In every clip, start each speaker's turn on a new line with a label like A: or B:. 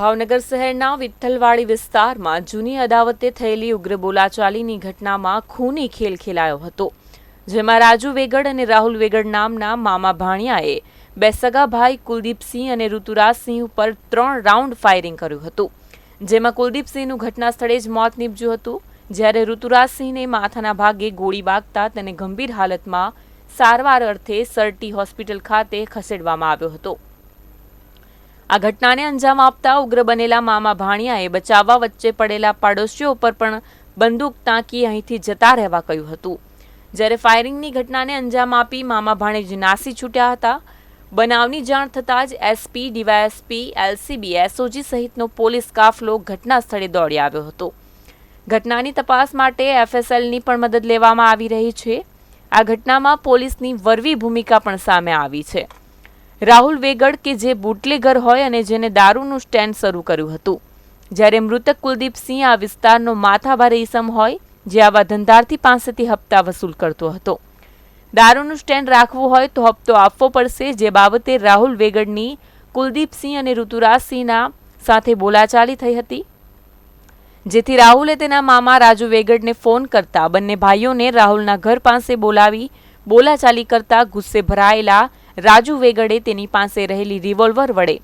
A: ભાવનગર શહેરના વિઠ્ઠલવાડી વિસ્તારમાં જૂની અદાવતે થયેલી ઉગ્ર બોલાચાલીની ઘટનામાં ખૂની ખેલ ખેલાયો હતો, જેમાં રાજુ વેગડ અને રાહુલ વેગડ નામના મામા ભાણિયાએ બે સગા કુલદીપસિંહ અને ઋતુરાજસિંહ ઉપર ત્રણ રાઉન્ડ ફાયરિંગ કર્યું હતું, જેમાં કુલદીપસિંહનું ઘટના સ્થળે જ મોત નીપજ્યું હતું, જ્યારે ઋતુરાજસિંહને માથાના ભાગે ગોળી વાગતા તેને ગંભીર હાલતમાં સારવાર અર્થે સરટી હોસ્પિટલ ખાતે ખસેડવામાં આવ્યો હતો. આ ઘટનાને અંજામ આપતા ઉગ્ર બનેલા મામા ભાણિયાએ બચાવવા વચ્ચે પડેલા પાડોશીઓ પર પણ બંદૂક તાંકી અહીંથી જતા રહેવા કહ્યું હતું. જ્યારે ફાયરિંગની ઘટનાને અંજામ આપી મામા ભાણેજ નાસી છૂટ્યા હતા. બનાવની જાણ થતાં જ એસપી, ડીવાયએસપી, એલસીબી, એસઓજી સહિતનો પોલીસ કાફલો ઘટના સ્થળે દોડી આવ્યો હતો. ઘટનાની તપાસ માટે એફએસએલની પણ મદદ લેવામાં આવી રહી છે. આ ઘટનામાં પોલીસની વરવી ભૂમિકા પણ સામે આવી છે. રાહુલ વેગડ કે જે બુટલેગર હોય અને જેને દારૂનું સ્ટેન્ડ શરૂ કર્યું હતું. જ્યારે મૃતક કુલદીપસિંહ આ વિસ્તારનો માથાભારે ઈસમ હોય, જે આવા ધંધાર્થી પાસેથી હપ્તા વસૂલ કરતો હતો. દારૂનું સ્ટેન્ડ રાખવું હોય તો હપ્તો આપવો પડશે, જે બાબતે રાહુલ વેગડની કુલદીપસિંહ અને ઋતુરાજસિંહના સાથે બોલાચાલી થઈ હતી. જેથી રાહુલે તેના મામા રાજુ વેગડને ફોન કરતા બંને ભાઈઓને રાહુલના ઘર પાસે બોલાવી બોલાચાલી કરતા ગુસ્સે ભરાયેલા રાજુ વેગડે તેની પાસે રહેલી રિવોલ્વર વડે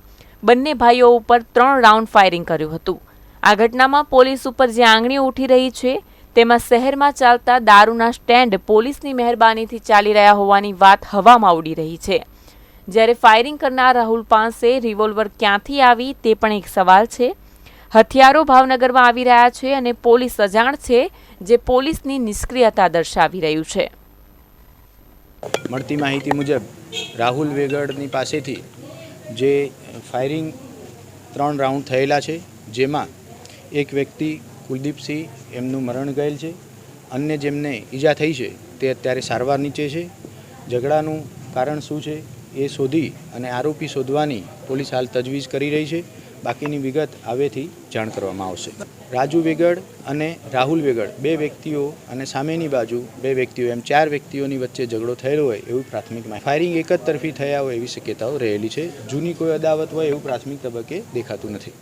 A: બંને ભાઈઓ ઉપર ત્રણ રાઉન્ડ ફાયરિંગ કર્યું હતું. આ ઘટનામાં પોલીસ ઉપર જે આંગળી ઉઠી રહી છે, તેમાં શહેરમાં ચાલતા દારૂના સ્ટેન્ડ પોલીસની મહેરબાનીથી ચાલી રહ્યા હોવાની વાત હવામાં ઉડી રહી છે. જ્યારે ફાયરિંગ કરનાર રાહુલ પાસે રિવોલ્વર ક્યાંથી આવી તે પણ એક સવાલ છે. હથિયારો ભાવનગરમાં આવી રહ્યા છે અને પોલીસ અજાણ છે જે પોલીસની નિષ્ક્રિયતા દર્શાવી રહ્યું છે.
B: મળતી માહિતી મુજબ રાહુલ વેગડની પાસેથી જે ફાયરિંગ ત્રણ રાઉન્ડ થયેલા છે, જેમાં એક વ્યક્તિ કુલદીપસિંહ એમનું મરણ ગયેલ છે, અન્ય જેમને ઈજા થઈ છે, તે અત્યારે સારવાર નીચે છે. ઝઘડાનું કારણ શું છે, એ શોધી અને આરોપી શોધવાની પોલીસ હાલ તજવીજ કરી રહી છે. બાકીની વિગત હવેથી જાણ કરવામાં આવશે. રાજુ વેગડ અને રાહુલ વેગડ બે વ્યક્તિઓ અને સામેની બાજુ બે વ્યક્તિઓ, એમ ચાર વ્યક્તિઓની વચ્ચે ઝઘડો થયેલો હોય એવું પ્રાથમિક ફાયરિંગ એક જ તરફી થયા હોય એવી શક્યતાઓ રહેલી છે. જૂની કોઈ અદાવત હોય એવું પ્રાથમિક તબક્કે દેખાતું નથી.